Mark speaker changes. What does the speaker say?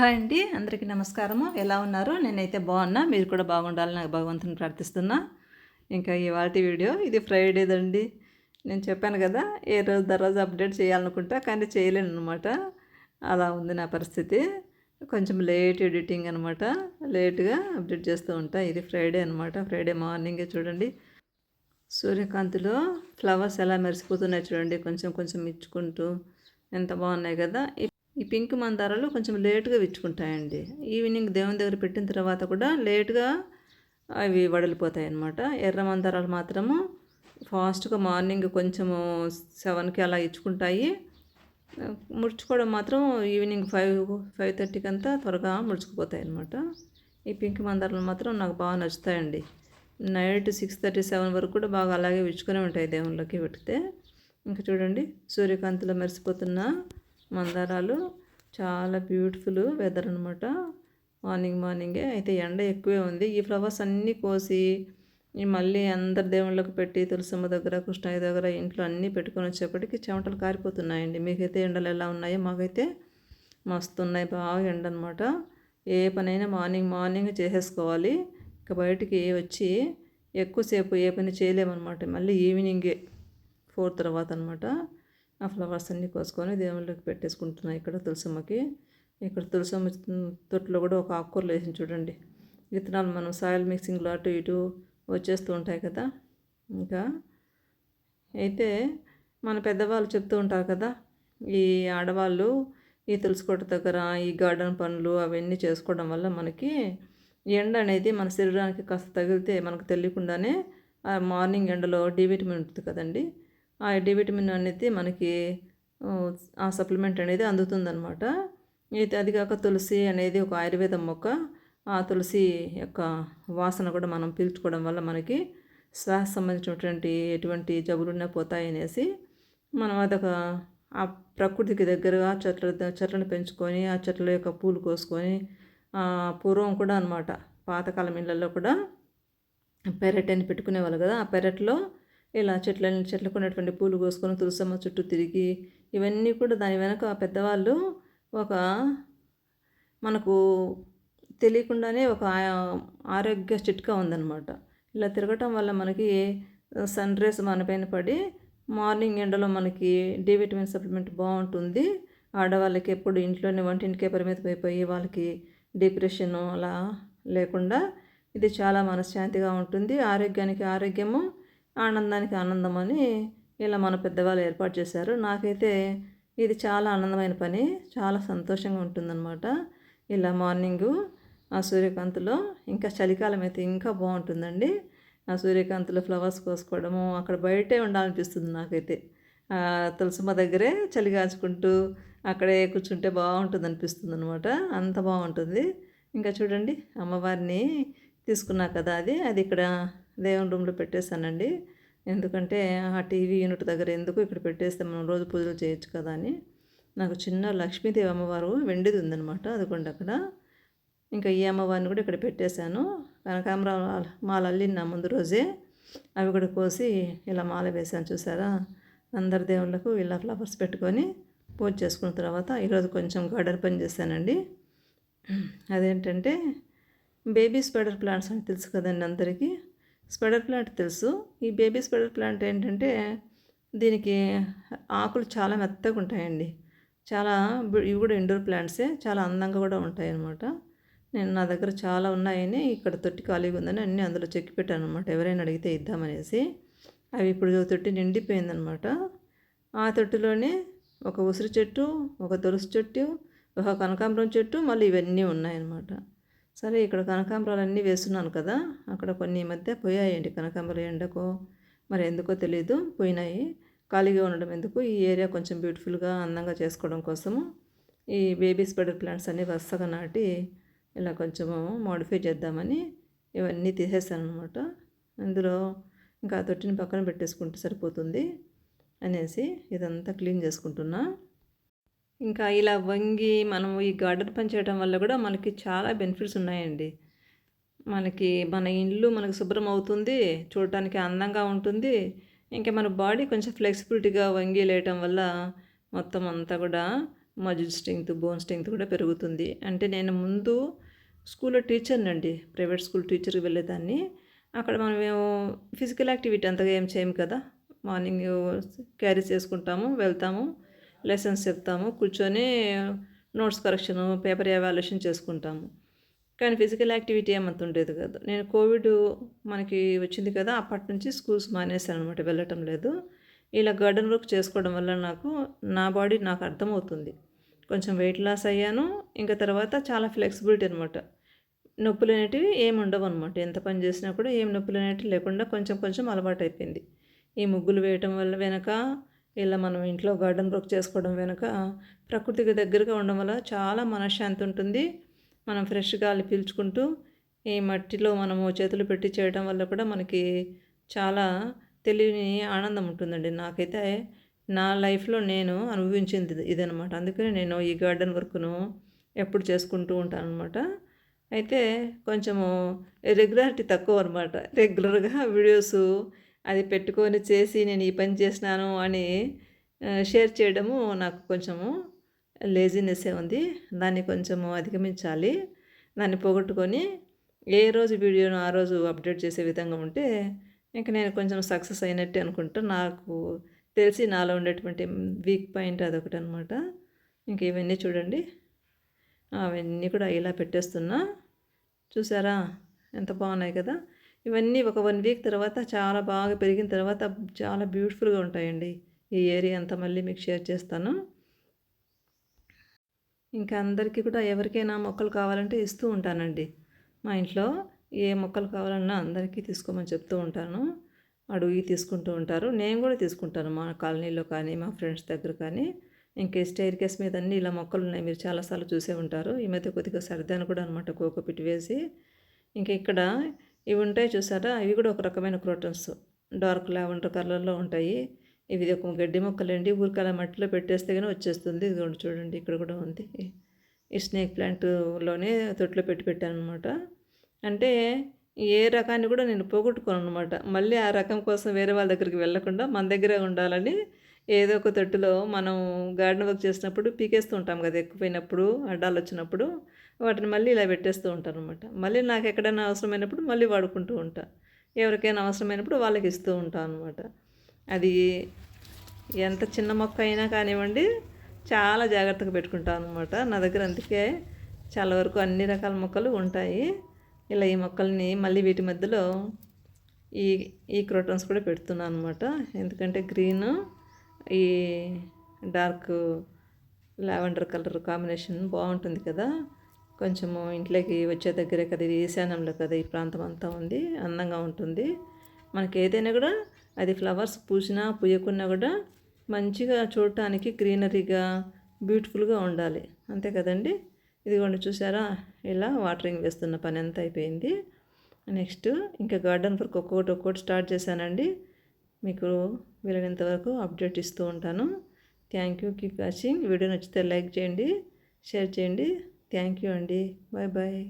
Speaker 1: Hi అండి. అందరికీ నమస్కారము. ఎలా ఉన్నారు? నేనైతే బాగున్నా. మీరు కూడా బాగుండాలని నాకు భగవంతుని ప్రార్థిస్తున్నా. ఇంకా ఇవాళ వీడియో ఇది ఫ్రైడేదండి. నేను చెప్పాను కదా ఏ రోజు దరోజు అప్డేట్ చేయాలనుకుంటా కానీ చేయలేను అనమాట అలా ఉంది నా పరిస్థితి. కొంచెం లేట్ ఎడిటింగ్ అనమాట లేట్గా అప్డేట్ చేస్తూ ఉంటా. ఇది ఫ్రైడే అనమాట ఫ్రైడే మార్నింగే చూడండి. సూర్యకాంతిలో ఫ్లవర్స్ ఎలా మెరిసిపోతున్నాయి చూడండి. కొంచెం కొంచెం ఇచ్చుకుంటూ. ఎంత బాగున్నాయి కదా. ఈ పింక్ మందారాలు కొంచెం లేటుగా విచ్చుకుంటాయండి. ఈవినింగ్ దేవుని దగ్గర పెట్టిన తర్వాత కూడా లేటుగా అవి వడలిపోతాయి అన్నమాట ఎర్ర మందారాలు మాత్రము ఫాస్ట్గా మార్నింగ్ కొంచెము సెవెన్కి అలా ఇచ్చుకుంటాయి. ముడుచుకోవడం మాత్రం ఈవినింగ్ ఫైవ్ ఫైవ్ థర్టీకి అంతా త్వరగా ముడుచుకుపోతాయి అన్నమాట ఈ పింక్ మందారాలు మాత్రం నాకు బాగా నచ్చుతాయండి. నైట్ సిక్స్ థర్టీ సెవెన్ వరకు కూడా బాగా అలాగే విచ్చుకునే ఉంటాయి దేవుళ్ళకి పెడితే. ఇంకా చూడండి సూర్యకాంతిలో మెరిసిపోతున్న మందారాలు చాలా బ్యూటిఫుల్ వెదర్ అనమాట మార్నింగ్ మార్నింగే అయితే ఎండ ఎక్కువే ఉంది. ఈ ఫ్లవర్స్ అన్నీ కోసి ఈ మళ్ళీ అందరి దేవుళ్ళకి పెట్టి తులసమ్మ దగ్గర కృష్ణయ్య దగ్గర ఇంట్లో అన్నీ పెట్టుకొని వచ్చేప్పటికి చెమటలు కారిపోతున్నాయండి. మీకైతే ఎండలు ఎలా ఉన్నాయో మాకైతే మస్తు ఉన్నాయి బాగా ఎండ అనమాట ఏ పనైనా మార్నింగ్ మార్నింగ్ చేసేసుకోవాలి. ఇక బయటికి వచ్చి ఎక్కువసేపు ఏ పని చేయలేమన్నమాట. మళ్ళీ ఈవినింగే ఫోర్ తర్వాత అనమాట ఆ ఫ్లవర్స్ అన్నీ కోసుకొని దేవుళ్ళకి పెట్టేసుకుంటున్నాను ఇక్కడ తులసమ్మకి. ఇక్కడ తులసమ్మ తొట్టులో కూడా ఒక ఆకుకూరలు వేసి చూడండి. విత్తనాలు మనం సాయిల్ మిక్సింగ్లో అటు ఇటు వచ్చేస్తూ ఉంటాయి కదా. ఇంకా అయితే మన పెద్దవాళ్ళు చెప్తూ ఉంటారు కదా ఈ ఆడవాళ్ళు ఈ తులసికోట దగ్గర ఈ గార్డెన్ పనులు అవన్నీ చేసుకోవడం వల్ల మనకి ఎండ అనేది మన శరీరానికి కాస్త తగిలితే మనకు తెలియకుండానే మార్నింగ్ ఎండలో డి విటమిన్ ఉంటుంది కదండి. ఆ డి విటమిన్ అనేది మనకి ఆ సప్లిమెంట్ అనేది అందుతుందనమాట అయితే అది కాక తులసి అనేది ఒక ఆయుర్వేద మొక్క. ఆ తులసి యొక్క వాసన కూడా మనం పీల్చుకోవడం వల్ల మనకి శ్వాస సంబంధించినటువంటి ఎటువంటి జబ్బులున్నా పోతాయనేసి మనం అదొక ఆ ప్రకృతికి దగ్గరగా చెట్ల చెట్లను పెంచుకొని ఆ చెట్ల యొక్క పూలు కోసుకొని పూర్వం కూడా అనమాట పాతకాలం ఇళ్ళల్లో కూడా పెరట్ అని పెట్టుకునేవాళ్ళు కదా. ఆ పెరట్లో ఇలా చెట్ల చెట్లకు ఉన్నటువంటి పూలు కోసుకొని తులసమ్మ చుట్టూ తిరిగి ఇవన్నీ కూడా దాని వెనక పెద్దవాళ్ళు ఒక మనకు తెలియకుండానే ఒక ఆరోగ్య చిట్కా ఉందన్నమాట. ఇలా తిరగటం వల్ల మనకి సన్ రేస్ మన పైన పడి మార్నింగ్ ఎండలో మనకి డి విటమిన్ సప్లిమెంట్ బాగుంటుంది. ఆడవాళ్ళకి ఎప్పుడు ఇంట్లోనే వంటింటికే పరిమితం అయిపోయి వాళ్ళకి డిప్రెషన్ అలా లేకుండా ఇది చాలా మనశ్శాంతిగా ఉంటుంది. ఆరోగ్యానికి ఆరోగ్యము ఆనందానికి ఆనందం అని ఇలా మన పెద్దవాళ్ళు ఏర్పాటు చేశారు. నాకైతే ఇది చాలా ఆనందమైన పని. చాలా సంతోషంగా ఉంటుందన్నమాట. ఇలా మార్నింగు ఆ సూర్యకాంతిలో ఇంకా చలికాలం అయితే ఇంకా బాగుంటుందండి. ఆ సూర్యకాంతిలో ఫ్లవర్స్ కోసుకోవడము అక్కడ బయటే ఉండాలనిపిస్తుంది నాకైతే. తులసమ్మ దగ్గరే చలి కాచుకుంటూ అక్కడే కూర్చుంటే బాగుంటుంది అనిపిస్తుంది అనమాట అంత బాగుంటుంది. ఇంకా చూడండి అమ్మవారిని తీసుకున్నా కదా అది. అది ఇక్కడ దేవుని రూమ్లో పెట్టేశానండి. ఎందుకంటే ఆ టీవీ యూనిట్ దగ్గర ఎందుకు ఇక్కడ పెట్టేస్తే మనం రోజు పూజలు చేయొచ్చు కదా అని. నాకు చిన్న లక్ష్మీదేవి అమ్మవారు వెండిది ఉందనమాట అదిగోండి అక్కడ. ఇంకా ఈ అమ్మవారిని కూడా ఇక్కడ పెట్టేశాను. కనకాంబరం మాల అల్లిన ముందు రోజే అవి కూడా కోసి ఇలా మాల వేశాను చూసారా? అందరి దేవుళ్ళకు ఇలా ఫ్లవర్స్ పెట్టుకొని పూజ చేసుకున్న తర్వాత ఈరోజు కొంచెం గార్డెన్ పని చేశానండి. అదేంటంటే బేబీ స్పైడర్ ప్లాంట్స్ అని తెలుసు కదండి అందరికీ. స్పెడర్ ప్లాంట్ తెలుసు. ఈ బేబీ స్పెడర్ ప్లాంట్ ఏంటంటే దీనికి ఆకులు చాలా మెత్తగా ఉంటాయండి. చాలా ఇవి కూడా ఇండోర్ ప్లాంట్సే. చాలా అందంగా కూడా ఉంటాయి అన్నమాట నేను నా దగ్గర చాలా ఉన్నాయని ఇక్కడ తొట్టి ఖాళీగా ఉందని అన్నీ అందులో చెక్కి పెట్టాను అనమాట ఎవరైనా అడిగితే ఇద్దామనేసి. అవి ఇప్పుడు తొట్టి నిండిపోయిందనమాట ఆ తొట్టిలోనే ఒక ఉసిరి చెట్టు ఒక తులసి చెట్టు ఒక కనకాంబరం చెట్టు మళ్ళీ ఇవన్నీ ఉన్నాయన్నమాట. సరే ఇక్కడ కనకాంబరాలు అన్నీ వేస్తున్నాను కదా అక్కడ కొన్ని మధ్య పోయాయండి కనకాంబరాలు ఎండకో? మరి ఎందుకో తెలియదు పోయినాయి. ఖాళీగా ఉండడం ఎందుకు? ఈ ఏరియా కొంచెం బ్యూటిఫుల్గా అందంగా చేసుకోవడం కోసము ఈ బేబీ స్పెడర్ ప్లాంట్స్ అన్నీ వరుసగా నాటి ఇలా కొంచెము మోడిఫై చేద్దామని ఇవన్నీ తీసేసాను అనమాట అందులో ఇంకా తొట్టిని పక్కన పెట్టేసుకుంటే సరిపోతుంది అనేసి ఇదంతా క్లీన్ చేసుకుంటున్నా. ఇంకా ఇలా వంగి మనం ఈ గార్డెన్ పని చేయడం వల్ల కూడా మనకి చాలా బెనిఫిట్స్ ఉన్నాయండి. మనకి మన ఇల్లు మనకు శుభ్రం అవుతుంది చూడటానికి అందంగా ఉంటుంది. ఇంకా మన బాడీ కొంచెం ఫ్లెక్సిబిలిటీగా వంగి లేయటం వల్ల మొత్తం అంతా కూడా మజిల్ స్ట్రెంగ్త్ బోన్ స్ట్రెంగ్త్ కూడా పెరుగుతుంది. అంటే నేను ముందు స్కూల్లో టీచర్నండి ప్రైవేట్ స్కూల్ టీచర్కి వెళ్ళేదాన్ని. అక్కడ మనం ఫిజికల్ యాక్టివిటీ అంతగా ఏం చేయము కదా. మార్నింగ్ క్యారీ చేసుకుంటాము వెళ్తాము. లెసన్స్ చెప్తాము కూర్చొని నోట్స్ కరెక్షన్ పేపర్ ఎవాల్యుయేషన్ చేసుకుంటాము. కానీ ఫిజికల్ యాక్టివిటీ ఏమంత ఉండేది కాదు. నేను కోవిడ్ మనకి వచ్చింది కదా అప్పటి నుంచి స్కూల్స్ మానేశాను అనమాట వెళ్ళటం లేదు. ఇలా గార్డెన్ వర్క్ చేసుకోవడం వల్ల నాకు నా బాడీ నాకు అర్థమవుతుంది. కొంచెం వెయిట్ లాస్ అయ్యాను ఇంకా తర్వాత చాలా ఫ్లెక్సిబిలిటీ అనమాట నొప్పులు అనేటివి ఏమి ఉండవు అనమాట ఎంత పని చేసినా కూడా ఏం నొప్పులు అనేటివి లేకుండా కొంచెం కొంచెం అలవాటు అయిపోయింది ఈ ముగ్గులు వేయటం వల్ల వెనక ఇలా మనం ఇంట్లో గార్డెన్ వర్క్ చేసుకోవడం వెనుక ప్రకృతికి దగ్గరగా ఉండడం వల్ల చాలా మనశ్శాంతి ఉంటుంది. మనం ఫ్రెష్ గాలి పీల్చుకుంటూ ఈ మట్టిలో మనము చేతులు పెట్టి చేయడం వల్ల కూడా మనకి చాలా తెలియని ఆనందం ఉంటుందండి. నాకైతే నా లైఫ్లో నేను అనుభవించింది ఇదనమాట అందుకని నేను ఈ గార్డెన్ వర్క్ను ఎప్పుడు చేసుకుంటూ ఉంటాను అనమాట అయితే కొంచెము రెగ్యులారిటీ తక్కువ అనమాట రెగ్యులర్గా వీడియోస్ అది పెట్టుకొని చేసి నేను ఈ పని చేసినాను అని షేర్ చేయడము నాకు కొంచెము లేజినెస్సే ఉంది. దాన్ని కొంచెము అధిగమించాలి. దాన్ని పోగొట్టుకొని ఏ రోజు వీడియోను ఆ రోజు అప్డేట్ చేసే విధంగా ఉంటే ఇంకా నేను కొంచెం సక్సెస్ అయినట్టే అనుకుంటా. నాకు తెలిసి నాలో ఉండేటువంటి వీక్ పాయింట్ అదొకటి అనమాట ఇంక ఇవన్నీ చూడండి. అవన్నీ కూడా ఇలా పెట్టేస్తున్నా. చూసారా? ఎంత బాగున్నాయి కదా? ఇవన్నీ ఒక వన్ వీక్ తర్వాత చాలా బాగా పెరిగిన తర్వాత చాలా బ్యూటిఫుల్గా ఉంటాయండి. ఈ ఏరియా అంతా మళ్ళీ మీకు షేర్ చేస్తాను. ఇంకా అందరికీ కూడా ఎవరికైనా మొక్కలు కావాలంటే ఇస్తూ ఉంటానండి. మా ఇంట్లో ఏ మొక్కలు కావాలన్నా అందరికీ తీసుకోమని చెప్తూ ఉంటాను. అడుగు తీసుకుంటూ ఉంటారు. నేను కూడా తీసుకుంటాను మా కాలనీలో కానీ మా ఫ్రెండ్స్ దగ్గర కానీ. ఇంకా స్టైర్ కేస్ మీద అన్ని ఇలా మొక్కలు ఉన్నాయి. మీరు చాలాసార్లు చూసే ఉంటారు. ఈ మధ్య కొద్దిగా సర్దాను కూడా అనమాట కోకోపిట్ వేసి. ఇంకా ఇక్కడ ఇవి ఉంటాయి చూసారా? ఇవి కూడా ఒక రకమైన క్రోటన్స్. డార్క్ లావెండర్ కలర్లో ఉంటాయి. ఇవి ఒక గడ్డి మొక్కలండి. ఊరికల మట్టిలో పెట్టేస్తే కానీ వచ్చేస్తుంది. ఇది చూడండి ఇక్కడ కూడా ఉంది. ఈ స్నేక్ ప్లాంట్లోనే తొట్లో పెట్టి పెట్టాను అనమాట అంటే ఏ రకాన్ని కూడా నేను పోగొట్టుకోను అనమాట మళ్ళీ ఆ రకం కోసం వేరే వాళ్ళ దగ్గరికి వెళ్ళకుండా మన దగ్గరే ఉండాలని ఏదో ఒక తొట్టులో మనం గార్డెన్ వర్క్ చేసినప్పుడు పీకేస్తూ ఉంటాం కదా ఎక్కువైనప్పుడు అడ్డాలు వచ్చినప్పుడు వాటిని మళ్ళీ ఇలా పెట్టేస్తూ ఉంటాను అనమాట మళ్ళీ నాకు ఎక్కడైనా అవసరమైనప్పుడు మళ్ళీ వాడుకుంటూ ఉంటా. ఎవరికైనా అవసరమైనప్పుడు వాళ్ళకి ఇస్తూ ఉంటాను అనమాట అది ఎంత చిన్న మొక్క అయినా కానివ్వండి చాలా జాగ్రత్తగా పెట్టుకుంటాను అనమాట నా దగ్గర అందుకే చాలా వరకు అన్ని రకాల మొక్కలు ఉంటాయి. ఇలా ఈ మొక్కల్ని మళ్ళీ వీటి మధ్యలో ఈ ఈ క్రోటన్స్ కూడా పెడుతున్నాను అనమాట ఎందుకంటే గ్రీన్ ఈ డార్క్ లావెండర్ కలర్ కాంబినేషన్ బాగుంటుంది కదా. కొంచెము ఇంట్లోకి వచ్చే దగ్గరే కదా ఇది ఈశాన్యంలో కదా ఈ ప్రాంతం అంతా ఉంది అందంగా ఉంటుంది. మనకి ఏదైనా కూడా అది ఫ్లవర్స్ పూసినా పూయకున్నా కూడా మంచిగా చూడటానికి గ్రీనరీగా బ్యూటిఫుల్గా ఉండాలి. అంతే కదండి? ఇదిగోండి చూసారా? ఇలా వాటరింగ్ వేస్తున్న పని ఎంత అయిపోయింది. నెక్స్ట్ ఇంకా గార్డెన్ వర్క్ ఒక్కొక్కటి ఒక్కొక్కటి స్టార్ట్ చేశానండి. మీకు వీలైనంత వరకు అప్డేట్ ఇస్తూ ఉంటాను. Thank you keep watching video నచ్చితే లైక్ చేయండి షేర్ చేయండి. థ్యాంక్ యూ అండి. Bye bye